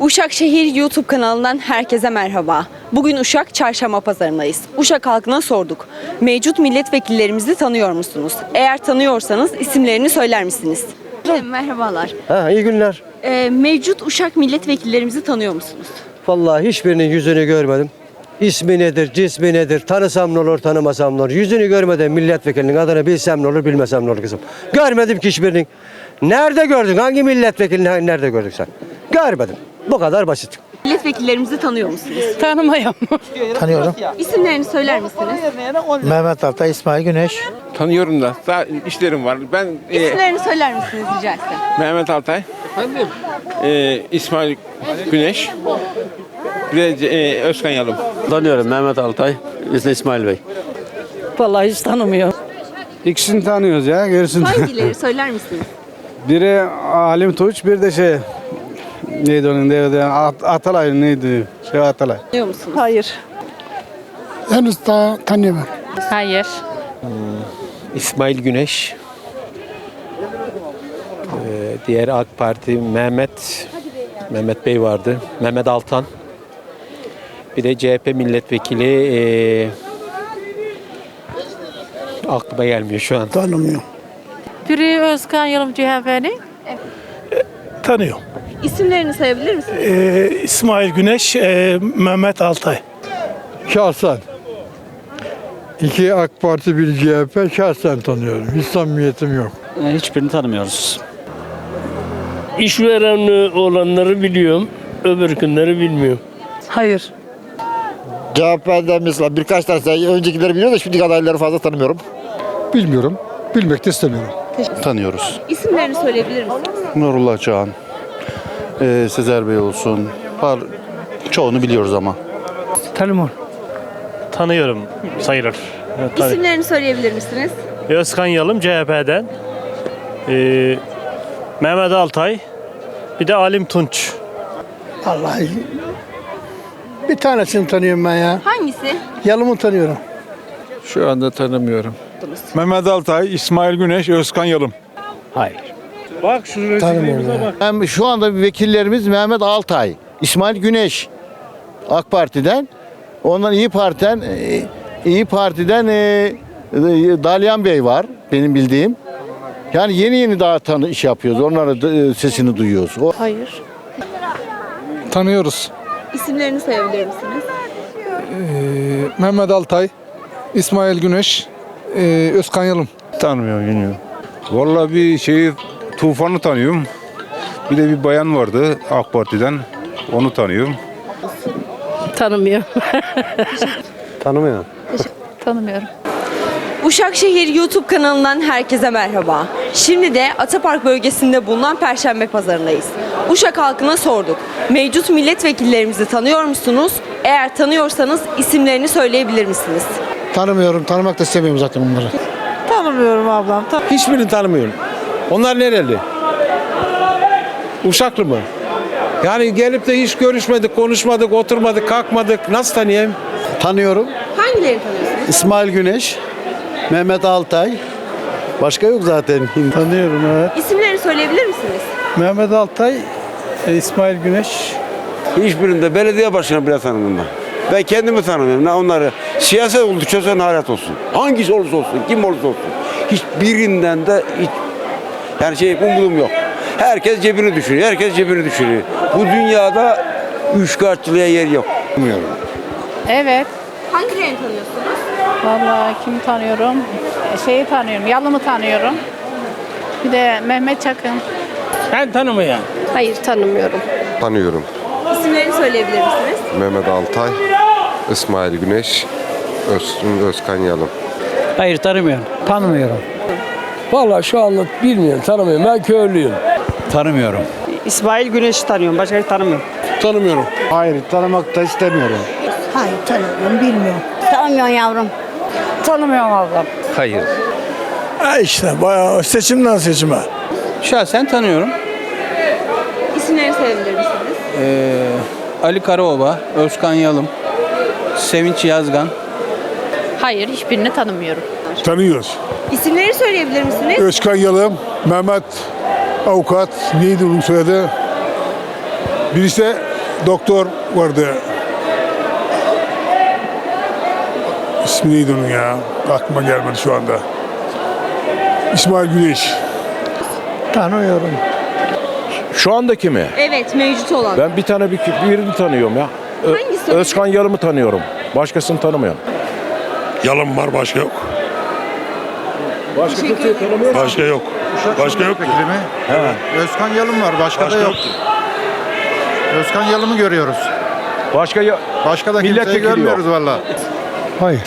Uşakşehir YouTube kanalından herkese merhaba. Bugün Uşak Çarşamba Pazarındayız. Uşak halkına sorduk. Mevcut milletvekillerimizi tanıyor musunuz? Eğer tanıyorsanız isimlerini söyler misiniz? Merhabalar. Ha, iyi günler. Ee, mevcut Uşak milletvekillerimizi tanıyor musunuz? Vallahi hiçbirinin yüzünü görmedim. İsmi nedir, cismi nedir, tanısam ne olur, tanımasam ne olur. Yüzünü görmeden milletvekilinin adını bilsem ne olur, bilmesem ne olur kızım. Görmedim ki hiçbirinin. Nerede gördün? Hangi milletvekilini nerede gördün sen? Görmedim. Bu kadar basit. Milletvekillerimizi tanıyor musunuz? Tanımıyorum. Tanıyorum. İsimlerini söyler misiniz? Mehmet Altay, İsmail Güneş. Tanıyorum da. Daha işlerim var. Ben e, İsimlerini söyler misiniz rica etsem? Mehmet Altay. Efendim? E, İsmail Güneş. Bir de e, Özkan Yalım. Tanıyorum Mehmet Altay, biz de İsmail Bey. Vallahi hiç tanımıyorum. İkisini tanıyoruz ya gerisini. Hangileri söyler misiniz? Biri Halim Tuğç, bir de şey neydi onun neydi? At, Atalay neydi? Şey Atalay. Tanıyor musunuz? Hayır. Henüz daha tanıyamam. Hayır. İsmail Güneş. Ee, diğer AK Parti Mehmet Mehmet Bey vardı. Mehmet Altan. Bir de CHP milletvekili ee, aklıma gelmiyor şu an. Tanımıyorum. Biri Özkan Yalım CHP'nin. Tanıyorum. İsimlerini sayabilir misiniz? Ee, İsmail Güneş, e, Mehmet Altay. Şahsen. İki AK Parti bir CHP şahsen tanıyorum. Hiç samimiyetim yok. Hiçbirini tanımıyoruz. İşveren olanları biliyorum, öbürkünleri bilmiyorum. Hayır. CHP'den mesela birkaç tane öncekileri biliyorum da şimdiki adayları fazla tanımıyorum. Bilmiyorum. Bilmek de istemiyorum. Tanıyoruz. İsimlerini söyleyebilir misiniz? Nurullah Çağan, eee Sezer Bey olsun. Var, çoğunu biliyoruz ama. Tanımam. Tanıyorum sayılır. İsimlerini söyleyebilir misiniz? Özkan Yalım CHP'den. Ee, Mehmet Altay. Bir de Alim Tunç. Vallahi bir tanesini tanıyorum ben ya. Hangisi? Yalımı tanıyorum. Şu anda tanımıyorum. Mehmet Altay, İsmail Güneş, Özkan Yalım. Bak şu Hem şu anda vekillerimiz Mehmet Altay, İsmail Güneş AK Parti'den. Ondan İyi Parti'den e, İyi Parti'den e, Dalyan Bey var benim bildiğim. Yani yeni yeni daha tanı iş yapıyoruz. Onların da, e, sesini duyuyoruz. O, Hayır. Tanıyoruz. İsimlerini sayabilir misiniz? Mehmet Altay, İsmail Güneş, Özkan Yalım. Tanımıyorum, bilmiyorum. Vallahi bir şeyi Tufan'ı tanıyorum. Bir de bir bayan vardı AK Parti'den. Onu tanıyorum. Tanımıyorum. Tanımıyorum. Tanımıyorum. Uşakşehir YouTube kanalından herkese merhaba. Şimdi de Atapark bölgesinde bulunan Perşembe Pazarındayız. Uşak halkına sorduk. Mevcut milletvekillerimizi tanıyor musunuz? Eğer tanıyorsanız isimlerini söyleyebilir misiniz? Tanımıyorum, tanımak da istemiyorum zaten onları. Tanımıyorum ablam. Hiçbirini tanımıyorum. Onlar nereli? Uşaklı mı? Yani gelip de hiç görüşmedik, konuşmadık, oturmadık, kalkmadık. Nasıl tanıyayım? Tanıyorum. Hangilerini tanıyorsunuz? İsmail Güneş, Mehmet Altay. Başka yok zaten. Tanıyorum evet. İsimlerini söyleyebilir misiniz? Mehmet Altay, e, İsmail Güneş. Hiçbirinde belediye başkanı bile tanımıyorum ben. Ben kendimi tanımıyorum. Ne onları siyaset oldu çözen hayat olsun. Hangisi olursa olsun, kim olursa olsun. Hiçbirinden de hiç yani şey umudum yok. Herkes cebini düşünüyor. Herkes cebini düşünüyor. Bu dünyada üç kağıtçılığa yer yok. Bilmiyorum. Evet. Hangilerini tanıyorsunuz? Vallahi kimi tanıyorum? Şeyi tanıyorum. Yalım'ı tanıyorum. Bir de Mehmet Çakın. Ben tanımıyorum. Hayır tanımıyorum. Tanıyorum. İsimlerini söyleyebilir misiniz? Mehmet Altay, İsmail Güneş, Öz, Özkan Yalım. Hayır tanımıyorum. Tanımıyorum. Vallahi şu anda bilmiyorum, tanımıyorum. Ben köylüyüm. Tanımıyorum. İsmail Güneş'i tanıyorum. Başka tanımıyorum. Tanımıyorum. Hayır, tanımak da istemiyorum. Hayır tanımıyorum. Bilmiyorum. Tanımıyorum yavrum. Tanımıyorum ablam. Hayır. Ha işte bayağı seçimden seçime. Şahsen tanıyorum. İsimlerini söyleyebilir misiniz? Ee, Ali Karaoba, Özkan Yalım, Sevinç Yazgan. Hayır hiçbirini tanımıyorum. Tanıyoruz. İsimleri söyleyebilir misiniz? Özkan Yalım, Mehmet Avukat, neydi onun soyadı? Birisi de doktor vardı. İsmi neydi onun ya? Aklıma gelmedi şu anda. İsmail Güneş. Tanıyorum. Şu andaki mi? Evet mevcut olan. Ben bir tane bir, birini tanıyorum ya. Ö- Hangisi? Özkan Yalım'ı tanıyorum. Başkasını tanımıyorum. Yalan var başka yok. Başka kimseyi tanımıyorum. Başka yok. Başka yok. Özkan Yalım var. Başka, da yok. Özkan Yalım'ı görüyoruz. Başka ya- Başka da kimseyi Milletvekili yok. görmüyoruz valla. Hayır.